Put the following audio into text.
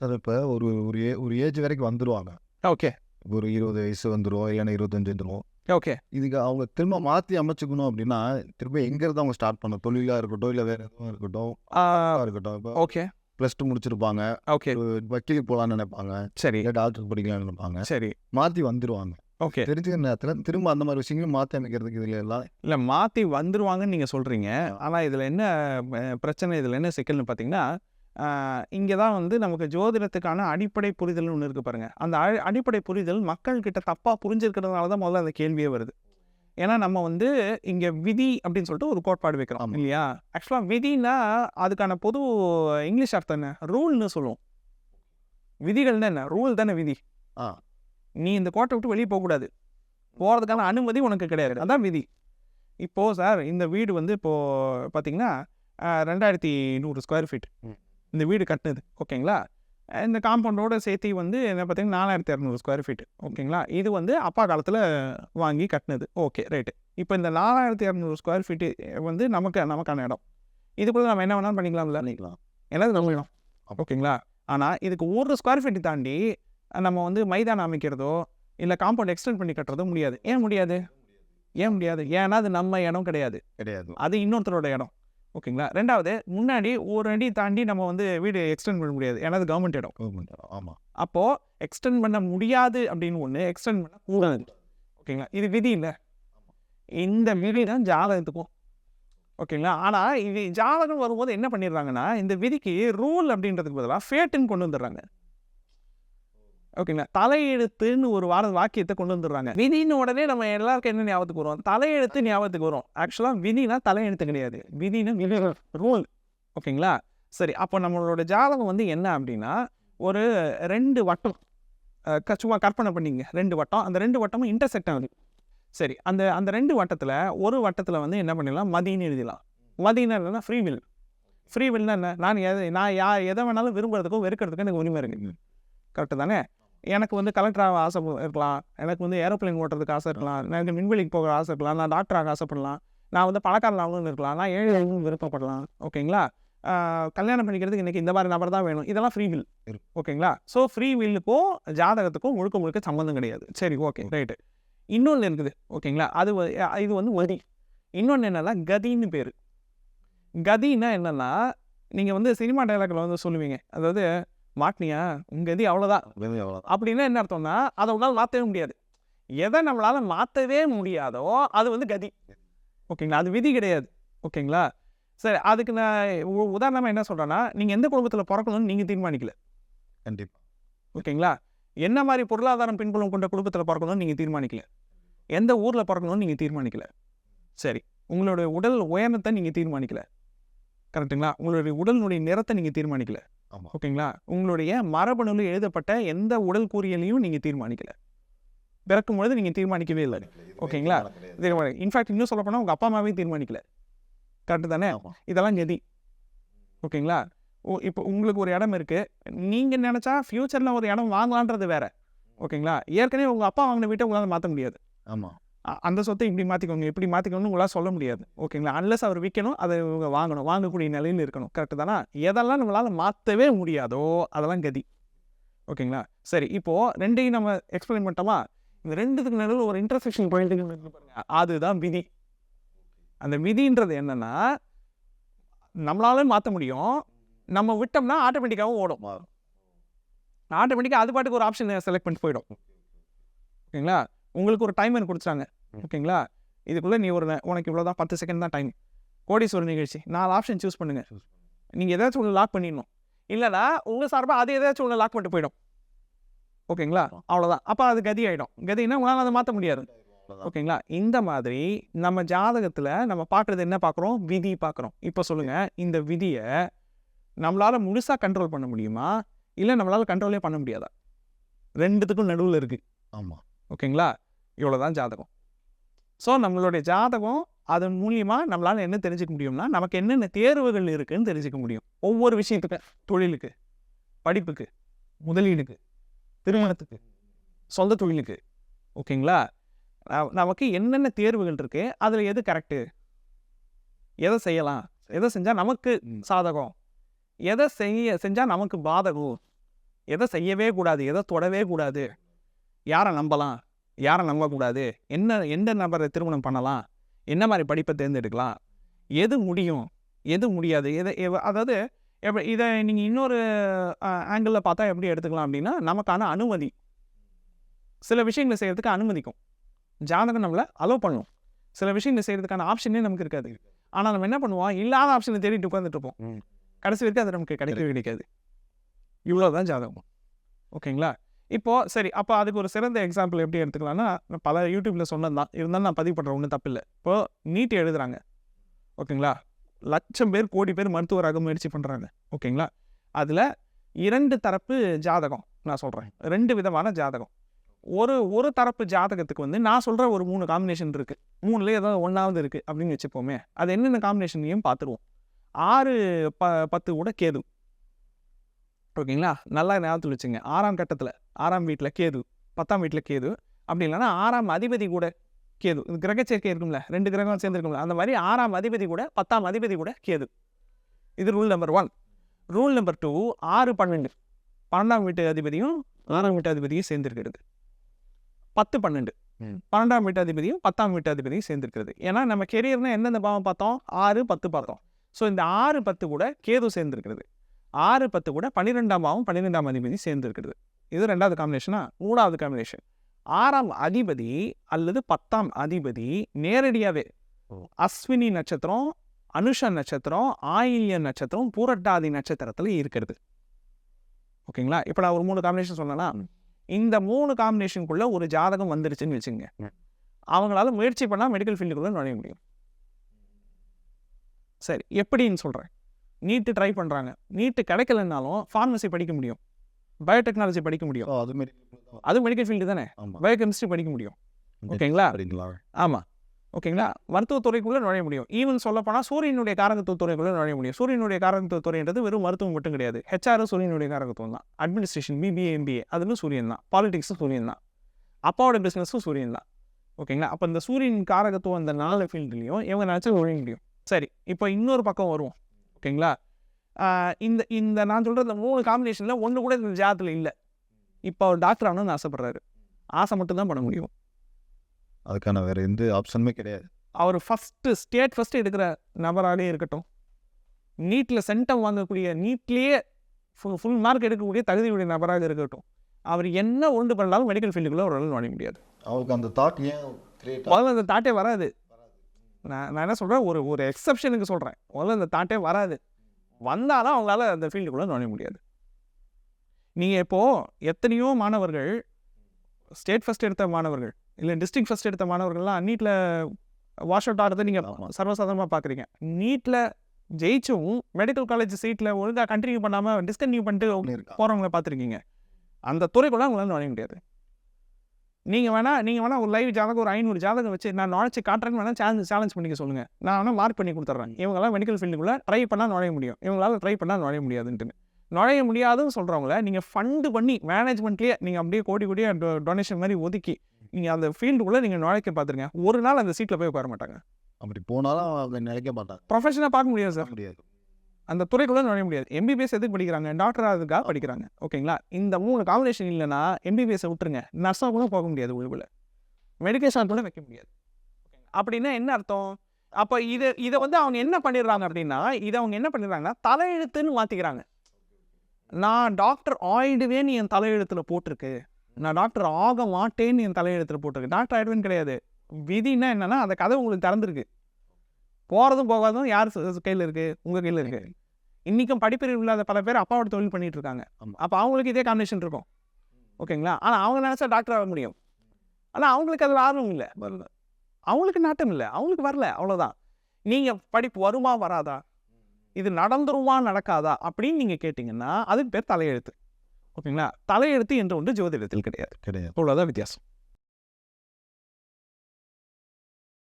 Sir இப்போ ஒரு ஒரு ஏ ஒரு ஏஜ் வரைக்கும் வந்துருவாங்க. ஓகே. ஒரு இருபது வயசு வந்துரும் இல்லைன்னா இருபத்தஞ்சு வந்துரும். ஓகே. இதுக்கு அவங்க திரும்ப மாற்றி அமைச்சுக்கணும் அப்படின்னா திரும்ப எங்கேருந்து அவங்க ஸ்டார்ட் பண்ணணும்? தொழிலாக இருக்கட்டும் இல்லை வேறு எதுவும் இருக்கட்டும் இருக்கட்டும். இப்போ ஓகே. ப்ளஸ் டூ முடிச்சிருப்பாங்க. ஓகே. வக்கீலுக்கு போகலான்னு நினைப்பாங்க. சரி. இல்லை டாக்டர் படிக்கலாம்னு நினைப்பாங்க. சரி. மாற்றி வந்துருவாங்க. ஓகே. தெரிஞ்சுக்கிற நேரத்தில் திரும்ப அந்த மாதிரி விஷயங்களும் மாற்றி அமைக்கிறதுக்கு இதில் எல்லாம் இல்லை மாற்றி வந்துருவாங்கன்னு நீங்கள் சொல்கிறீங்க ஆனால் இதில் என்ன பிரச்சனை இதில் என்ன சிக்கல்னு பார்த்தீங்கன்னா இங்கே தான் வந்து நமக்கு ஜோதிடத்துக்கான அடிப்படை புரிதல்னு ஒன்று இருக்குது பாருங்கள் அந்த அடி- அடிப்படை புரிதல் மக்கள்கிட்ட தப்பாக புரிஞ்சிருக்கிறதுனால தான் முதல்ல அந்த கேள்வியே வருது. ஏன்னா நம்ம வந்து இங்கே விதி அப்படின்னு சொல்லிட்டு ஒரு கோட்பாடு வைக்கிறோம். இல்லையா? ஆக்சுவலாக விதினா அதுக்கான பொது இங்கிலீஷ் அர்த்தம் என்ன? ரூல்னு சொல்லுவோம். விதிகள்னா என்ன? ரூல் தானே விதி. ஆ. நீ இந்த கோட்டை விட்டு வெளியே போகக்கூடாது. போகிறதுக்கான அனுமதி உனக்கு கிடையாது. அதான் விதி. இப்போது சார் இந்த வீடு வந்து இப்போது பார்த்தீங்கன்னா ரெண்டாயிரத்தி நூறு ஸ்கொயர் ஃபீட். இந்த வீடு கட்டினது ஓகேங்களா? இந்த காம்பவுண்டோட சேர்த்து வந்து என்ன பார்த்தீங்கன்னா நாலாயிரத்தி இரநூறு ஸ்கொயர் ஃபீட் ஓகேங்களா? இது வந்து அப்பா காலத்தில் வாங்கி கட்டினது. Okay right. இப்போ இந்த நாலாயிரத்தி இரநூறு ஸ்கொயர் ஃபீட்டு வந்து நமக்கு நமக்கான இடம். இதுக்குள்ளே நம்ம என்ன வேணாலும் பண்ணிக்கலாம்ல? பண்ணிக்கலாம். எல்லாரும் நம்ம இடம் ஓகேங்களா? ஆனால் இதுக்கு ஒரு ஸ்கொயர் ஃபீட் தாண்டி நம்ம வந்து மைதானம் அமைக்கிறதோ இல்லை காம்பவுண்ட் எக்ஸ்டெண்ட் பண்ணி கட்டுறதோ முடியாது? ஏன் முடியாது? ஏன் முடியாது? ஏன்னா அது நம்ம இடம் கிடையாது. கிடையாது. அது இன்னொருத்தரோட இடம். ஓகேங்களா? ரெண்டாவது முன்னாடி ஒரு அடி தாண்டி நம்ம வந்து வீடு எக்ஸ்டெண்ட் பண்ண முடியாது. ஏன்னா அது கவர்மெண்ட் இடம். கவர்மெண்ட் ஆமாம் அப்போது எக்ஸ்டெண்ட் பண்ண முடியாது அப்படின்னு ஒன்று எக்ஸ்டெண்ட் பண்ண கூடாது. ஓகேங்களா? இது விதி இல்லை. இந்த விதி தான் ஜாதகத்துக்கும். ஓகேங்களா? ஆனால் இது ஜாதகம் வரும்போது என்ன பண்ணிடுறாங்கன்னா இந்த விதிக்கு ரூல் அப்படின்றதுக்கு பதிலாக ஃபேட்டுன்னு கொண்டு வந்துடுறாங்க. ஓகேங்களா? தலையெழுத்துன்னு ஒரு வார வாக்கியத்தை கொண்டு வந்துடுறாங்க. விதின்னு உடனே நம்ம எல்லாருக்கும் என்ன ஞாபகத்துக்கு வரும்? தலையெழுத்து ஞாபகத்துக்கு வரும். ஆக்சுவலாக விதினா தலையெழுத்து கிடையாது. விதினா ரூல் ஓகேங்களா? சரி அப்போ நம்மளோட ஜாதகம் வந்து என்ன அப்படின்னா ஒரு ரெண்டு வட்டம் சும்மா கற்பனை பண்ணிங்க ரெண்டு வட்டம். அந்த ரெண்டு வட்டமும் இன்டர்செக்ட் ஆகுது. சரி அந்த அந்த ரெண்டு வட்டத்தில் ஒரு வட்டத்தில் வந்து என்ன பண்ணிடலாம்? மதின்னு எழுதிடலாம் மதினா என்னன்னா ஃப்ரீ வில் ஃப்ரீ வில்னா என்ன? நான் எதை நான் யா எதை வேணாலும் விரும்புறதுக்கும் வெறுக்கிறதுக்கும் எனக்கு உரிமை இருக்குது கரெக்டு தானே? எனக்கு வந்து கலெக்டராக ஆசை ப- இருக்கலாம். எனக்கு வந்து ஏரோப்ளேன் ஓட்டுறதுக்கு ஆசை இருக்கலாம். எனக்கு விண்வெளிக்கு போக ஆசை இருக்கலாம். நான் டாக்டராக ஆசைப்படலாம் நான் வந்து பணக்காரன் ஆகணும்னு இருக்கலாம். நான் ஏழை ஆகணும்னு விருப்பப்படலாம். ஓகேங்களா? கல்யாணம் பண்ணிக்கிறதுக்கு எனக்கு இந்த மாதிரி நபர் தான் வேணும். இதெல்லாம் ஃப்ரீ வில். ஓகேங்களா? ஸோ ஃப்ரீ வில்லுக்கும் ஜாதகத்துக்கும் முழுக்க முழுக்க சம்மந்தம் கிடையாது. சரி ஓகே. ரைட்டு இன்னொன்று இருக்குது. ஓகேங்களா? அது இது வந்து வதி இன்னொன்று என்னன்னா கதின்னு பேர். கதின்னா என்னன்னா நீங்கள் வந்து சினிமா டைலாக்ல வந்து சொல்லுவீங்க. அதாவது மாட்டினியா? உங்கள் கதி அவ்வளோதான் வெறும் எவ்வளோதான் அப்படின்னா என்ன அர்த்தம்னா அதை உங்களால் மாற்றவே முடியாது. எதை நம்மளால் மாற்றவே முடியாதோ அது வந்து கதி. ஓகேங்களா? அது விதி கிடையாது. ஓகேங்களா? சரி அதுக்கு நான் உ- உதாரணமா என்ன சொல்கிறேன்னா நீங்கள் எந்த குடும்பத்தில் பிறக்கணும்னு நீங்கள் தீர்மானிக்கல. கண்டிப்பாக ஓகேங்களா? என்ன மாதிரி பொருளாதாரம் பின்புலம் கொண்ட குடும்பத்தில் பிறக்கணும்னு நீங்கள் தீர்மானிக்கல. எந்த ஊரில் பிறக்கணும்னு நீங்கள் தீர்மானிக்கல. சரி உங்களுடைய உடல் உயரத்தை நீங்கள் தீர்மானிக்கல. கரெக்ட்டுங்களா? உங்களுடைய உடலினுடைய நிறத்தை நீங்கள் தீர்மானிக்கல. ஓகேங்களா? உங்களுடைய மரபணுல எழுதப்பட்ட எந்த உடல் கூறியலையும் நீங்கள் தீர்மானிக்கல. பிறக்கும் பொழுது நீங்கள் தீர்மானிக்கவே இல்லை. ஓகேங்களா? இன்ஃபேக்ட் இன்னும் சொல்ல போனால் உங்கள் அப்பா அம்மாவே தீர்மானிக்கல. கரெக்டு தானே? ஆமாம் இதெல்லாம் கதி ஓகேங்களா? ஓ இப்போ உங்களுக்கு ஒரு இடம் இருக்குது நீங்கள் நினச்சா ஃப்யூச்சரில் ஒரு இடம் வாங்கலான்றது வேற. ஓகேங்களா? ஏற்கனவே உங்கள் அப்பா வாங்கின வீட்டை உங்களால் மாற்ற முடியாது. ஆமாம் அந்த சொத்தை இப்படி மாற்றிக்கோங்க இப்படி மாற்றிக்கணும்னு உங்களால் சொல்ல முடியாது. ஓகேங்களா? அன்லஸ் அவர் விற்கணும் அதை இவங்க வாங்கணும் வாங்கக்கூடிய நிலையில் இருக்கணும். கரெக்டு தானே? எதெல்லாம் நம்மளால் மாற்றவே முடியாதோ அதெல்லாம் கதி. ஓகேங்களா? சரி இப்போது ரெண்டையும் நம்ம எக்ஸ்பிளைன் பண்ணிட்டோமா? இந்த ரெண்டுத்துக்கு நடுவில் ஒரு இன்டர்செக்ஷன் பாயிண்ட் அதுதான் விதி. அந்த விதின்றது என்னென்னா நம்மளால மாற்ற முடியும். நம்ம விட்டோம்னா ஆட்டோமேட்டிக்காகவும் ஓடும். ஆட்டோமேட்டிக்காக அது பாட்டுக்கு ஒரு ஆப்ஷன் செலக்ட் பண்ணிட்டு போயிடும். ஓகேங்களா? உங்களுக்கு ஒரு டைமர் கொடுத்தாங்க. ஓகேங்களா? இதுக்குள்ளே நீ ஒரு உனக்கு இவ்வளோ தான் பத்து செகண்ட் தான் டைம் கோடீஸ்வரர் நிகழ்ச்சி. நாலு ஆப்ஷன் சூஸ் பண்ணுங்க. Choose நீங்கள் ஏதாச்சும் ஒன்று லாக் பண்ணிடணும். இல்லைனா உங்கள் சார்பாக அது ஏதாச்சும் ஒன்று லாக் பண்ணிட்டு போயிடும். ஓகேங்களா? அவ்வளோதான் அப்போ அது கதி ஆகிடும் கதினா உங்களால் அதை மாற்ற முடியாது. ஓகேங்களா? இந்த மாதிரி நம்ம ஜாதகத்தில் நம்ம பார்க்குறது என்ன பார்க்குறோம் விதி பார்க்குறோம் இப்போ சொல்லுங்கள் இந்த விதியை நம்மளால் முழுசாக கண்ட்ரோல் பண்ண முடியுமா? இல்லை நம்மளால் கண்ட்ரோலே பண்ண முடியாதா? ரெண்டுத்துக்கும் நடுவில் இருக்குது ஆமாம் ஓகேங்களா? இவ்வளோ தான் ஜாதகம். ஸோ நம்மளுடைய ஜாதகம் அதன் மூலியமாக நம்மளால் என்ன தெரிஞ்சுக்க முடியும்னா நமக்கு என்னென்ன தேர்வுகள் இருக்குன்னு தெரிஞ்சுக்க முடியும். ஒவ்வொரு விஷயத்துக்கு தொழிலுக்கு படிப்புக்கு முதலீடுக்கு திருமணத்துக்கு சொந்த தொழிலுக்கு. ஓகேங்களா? நமக்கு என்னென்ன தேர்வுகள் இருக்கு அதில் எது கரெக்டு எதை செய்யலாம்? எதை செஞ்சால் நமக்கு. சாதகம்? எதை செய்ய செஞ்சால் நமக்கு பாதகம்? எதை செய்யவே கூடாது? எதை தொடவே கூடாது? யாரை நம்பலாம்? யாரை நம்பக்கூடாது? என்ன எந்த நபரை திருமணம் பண்ணலாம்? என்ன மாதிரி படிப்பை தேர்ந்தெடுக்கலாம்? எது முடியும்? எது முடியாது? எதை அதாவது எப்ப- இதை நீங்கள் இன்னொரு ஆங்கிளில் பார்த்தா எப்படி எடுத்துக்கலாம் அப்படின்னா நமக்கான அனுமதி. சில விஷயங்களை செய்கிறதுக்கு அனுமதிக்கும். ஜாதகம் நம்மளை அலோவ் பண்ணும். சில விஷயங்களை செய்கிறதுக்கான ஆப்ஷனே நமக்கு இருக்காது. ஆனால் நம்ம என்ன பண்ணுவோம்? இல்லாத ஆப்ஷனை தேடிட்டு உட்காந்துட்டு இருப்போம். கடைசி வரைக்கும் அது நமக்கு கிடைக்கவே கிடைக்காது. இவ்வளோ தான் ஜாதகம். ஓகேங்களா? இப்போது சரி அப்போ அதுக்கு ஒரு சிறந்த எக்ஸாம்பிள் எப்படி எடுத்துக்கலாம்னா நான் பல யூடியூப்பில் சொன்னது தான் இருந்தாலும் நான் பதிவு பண்ணுறேன் ஒன்றும் தப்பில்லை. இப்போது நீட் எழுதுறாங்க. ஓகேங்களா? லட்சம் பேர் கோடி பேர் மருத்துவராக முயற்சி பண்ணுறாங்க ஓகேங்களா? அதில் இரண்டு தரப்பு ஜாதகம் நான் சொல்கிறேன் ரெண்டு விதமான ஜாதகம். ஒரு ஒரு தரப்பு ஜாதகத்துக்கு வந்து நான் சொல்கிற ஒரு மூணு காம்பினேஷன் இருக்குது மூணுல ஏதாவது ஒன்றாவது இருக்குது அப்படின்னு வச்சுப்போமே. அது என்னென்ன காம்பினேஷனையும் பார்த்துருவோம். ஆறு ப பத்து கூட கேது ஓகேங்களா? நல்லா ஞாபகத்தில் வச்சுங்க. ஆறாம் கட்டத்தில் ஆறாம் வீட்டில் கேது பத்தாம் வீட்டில் கேது. அப்படி இல்லைன்னா ஆறாம் அதிபதி கூட கேது. இது கிரக சேர்க்கை இருக்கும்ல ரெண்டு கிரகம் சேர்ந்துருக்கும்ல அந்த மாதிரி ஆறாம் அதிபதி கூட பத்தாம் அதிபதி கூட கேது. இது rule number one rule number two ஆறு பன்னெண்டு. பன்னெண்டாம் வீட்டு அதிபதியும் ஆறாம் வீட்டு அதிபதியும் சேர்ந்திருக்கிறது. பத்து பன்னெண்டு. பன்னெண்டாம் வீட்டு அதிபதியும் பத்தாம் வீட்டு அதிபதியும் சேர்ந்திருக்கிறது. ஏன்னா நம்ம கெரியர்னா எந்தெந்த பாவம் பார்த்தோம்? ஆறு பத்து பார்த்தோம். ஸோ இந்த ஆறு பத்து கூட கேது சேர்ந்திருக்கிறது. ஆறு பத்து கூட பன்னிரெண்டாம் பாவம் பன்னிரெண்டாம் அதிபதி சேர்ந்திருக்கிறது. இது ரெண்டாவது காம்பினேஷனா மூணாவது காம்பினேஷன் ஆறாம் அதிபதி அல்லது பத்தாம் அதிபதி நேரடியாகவே. அஸ்வினி நட்சத்திரம் அனுஷ நட்சத்திரம் ஆயில்ய நட்சத்திரம் பூரட்டாதி நட்சத்திரத்தில் இருக்கிறது. ஓகேங்களா? இப்போ நான் ஒரு மூணு காம்பினேஷன் சொன்னேன்னா இந்த மூணு காம்பினேஷனுக்குள்ள ஒரு ஜாதகம் வந்துருச்சுன்னு வச்சுங்க. அவங்களால முயற்சி பண்ணால் மெடிக்கல் ஃபீல்டுக்குள்ள நுழைய முடியும். சரி எப்படின்னு சொல்கிறேன் நீட்டு ட்ரை பண்ணுறாங்க நீட்டு கிடைக்கலனாலும் ஃபார்மசி படிக்க முடியும். பயோடெக்னாலஜி படிக்க முடியும். அது அது மெடிக்கல் ஃபீல்டு தானே. பயோகெமிஸ்ட்ரி படிக்க முடியும். ஓகேங்களா? ஆமாம் ஓகேங்களா? மருத்துவத்துறைக்குள்ளே நுழைய முடியும். ஈவன் சொல்லப்போனால் சூரியனுடைய காரகத்துவ துறைக்குள்ளே நுழைய முடியும். சூரியனுடைய காரகத்துவ துறைன்றது வெறும் மருத்துவம் மட்டும் கிடையாது. ஹெச்ஆர் சூரியனுடைய காரகத்துவம் தான். அட்மினிஸ்ட்ரேஷன் பிபிஏ எம்பிஏ அதுவும் சூரியன் தான். பாலிடிக்ஸும் சூரியன் தான். அப்பாவோட பிஸ்னஸும் சூரியன் தான். ஓகேங்களா? அப்போ இந்த சூரியன் காரகத்துவம் அந்த நாலு ஃபீல்டுலையும் இவங்க நினச்சா நுழைய முடியும். சரி இப்போ இன்னொரு பக்கம் வருவோம். ஓகேங்களா? இந்த இந்த நான் சொல்கிற இந்த மூணு காம்பினேஷனில் ஒன்று கூட இந்த ஜாதத்தில் இல்லை. இப்போ அவர் டாக்டர் ஆகணும்னு ஆசைப்படுறாரு. ஆசை மட்டும் தான் பண்ண முடியும். அதுக்கான வேற எந்த ஆப்ஷனுமே கிடையாது. அவர் ஃபஸ்ட்டு ஸ்டேட் ஃபஸ்ட்டு எடுக்கிற நபராகவே இருக்கட்டும். நீட்டில் சென்டம் வாங்கக்கூடிய நீட்லேயே ஃபுல் ஃபுல் மார்க் எடுக்கக்கூடிய தகுதியுடைய நபராக இருக்கட்டும். அவர் என்ன ஒன்று பண்ணாலும் மெடிக்கல் ஃபீல்டுக்குள்ளே ஒரு நுழைய முடியாது. அவருக்கு அந்த தாட் ஏன் முதல்ல அந்த தாட்டே வராது. நான் நான் என்ன சொல்கிறேன் ஒரு ஒரு எக்ஸப்ஷனுக்கு சொல்கிறேன் முதல்ல அந்த தாட்டே வராது. வந்தாலும் அவங்களால அந்த ஃபீல்டுக்குள்ளே நுழைய முடியாது. நீங்கள் இப்போது எத்தனையோ மாணவர்கள் ஸ்டேட் ஃபஸ்ட் எடுத்த மாணவர்கள் இல்லை டிஸ்ட்ரிக்ட் ஃபஸ்ட் எடுத்த மாணவர்கள்லாம் நீட்டில் வாஷ் அவுட் ஆகிறத நீங்கள். சர்வசாதாரணமாக பார்க்குறீங்க நீட்டில் ஜெயிச்சும் மெடிக்கல் காலேஜ் சீட்டில் ஒழுங்காக கண்டினியூ பண்ணாமல் டிஸ்கன்டினியூ பண்ணிட்டு போகிறவங்கள பார்த்துருக்கீங்க. அந்த துறைக்குள்ள அவங்களால நுழைய முடியாது. நீங்கள் வேணா நீங்கள் வேணா ஒரு லைவ் ஜாதகம் ஒரு ஐநூறு ஜாதகம் வச்சு நான் நுழைச்சி காட்டுறேன்னு வேணா சேலஞ்ச் சேலஞ்ச் பண்ணிக்க சொல்லுங்கள் நான் வேணா மார்க் பண்ணி கொடுத்துட்றேன் இவங்களாம் மெடிக்கல் ஃபீல்டுக்குள்ளே ட்ரை பண்ணால் நுழைய முடியும். இவங்களால ட்ரை பண்ணால் நுழைய முடியாதுன்ட்டு நுழைய முடியாதுன்னு சொல்கிறவங்கள நீங்கள் ஃபண்டு பண்ணி மேனேஜ்மெண்ட்லேயே நீங்கள் அப்படியே கோடி கோடியாக டொனேஷன் மாதிரி ஒதுக்கி நீங்கள் அந்த ஃபீல்டுக்குள்ளே நீங்கள் நுழைக்க பார்த்துருங்க ஒரு நாள் அந்த சீட்டில் போய் உட்கார மாட்டாங்க. அப்படி போனாலும் அவங்க நினைக்க மாட்டாங்க. ப்ரொஃபஷனாக பார்க்க முடியாது சார் முடியாது. அந்த துறைக்குள்ள நுழைய முடியாது. எம்பிபிஎஸ் எதுக்கு படிக்கிறாங்க? டாக்டர் அதுக்காக படிக்கிறாங்க. ஓகேங்களா? இந்த மூணு காம்பினேஷன் இல்லைன்னா எம்பிபிஎஸ்ஸை விட்டுருங்க. நர்ஸாக கூட போக முடியாது உழுவில். மெடிக்கேஷன் கூட வைக்க முடியாது. அப்படின்னா என்ன அர்த்தம்? அப்போ இதை இதை வந்து அவங்க என்ன பண்ணிடுறாங்க அப்படின்னா இதை அவங்க என்ன பண்ணிடுறாங்கன்னா தலையெழுத்துன்னு மாற்றிக்கிறாங்க நான் டாக்டர் ஆயிடுவேன்னு என் தலையெழுத்தில் போட்டிருக்கு. நான் டாக்டர் ஆக மாட்டேன்னு என் தலையெழுத்தில் போட்டிருக்கு. டாக்டர் ஆயிடுவேன்னு கிடையாது. விதினா என்னன்னா அந்த கதை உங்களுக்கு திறந்துருக்கு. போகிறதும் போகாதும் யார் கையில் இருக்குது உங்கள் கையில் இருக்குது இன்றைக்கும் படிப்பறிவு இல்லாத பல பேர் அப்பாவோட தொழில் பண்ணிட்டு இருக்காங்க. அப்போ அவங்களுக்கு இதே காம்பினேஷன் இருக்கும். ஓகேங்களா? ஆனால் அவங்க நினச்சா டாக்டர் ஆக முடியும். ஆனால் அவங்களுக்கு அதில் ஆர்வம் இல்லை. வரல. அவங்களுக்கு நாட்டம் இல்லை. அவங்களுக்கு வரல. அவ்வளோதான் நீங்கள் படிப்பு வருமா வராதா? இது நடந்துருமா நடக்காதா? அப்படின்னு நீங்கள் கேட்டிங்கன்னா அதுக்கு பேர் தலையெழுத்து. ஓகேங்களா? தலையெழுத்து என்று ஒன்று ஜோதிடத்தில் கிடையாது. கிடையாது. அவ்வளோதான் வித்தியாசம்.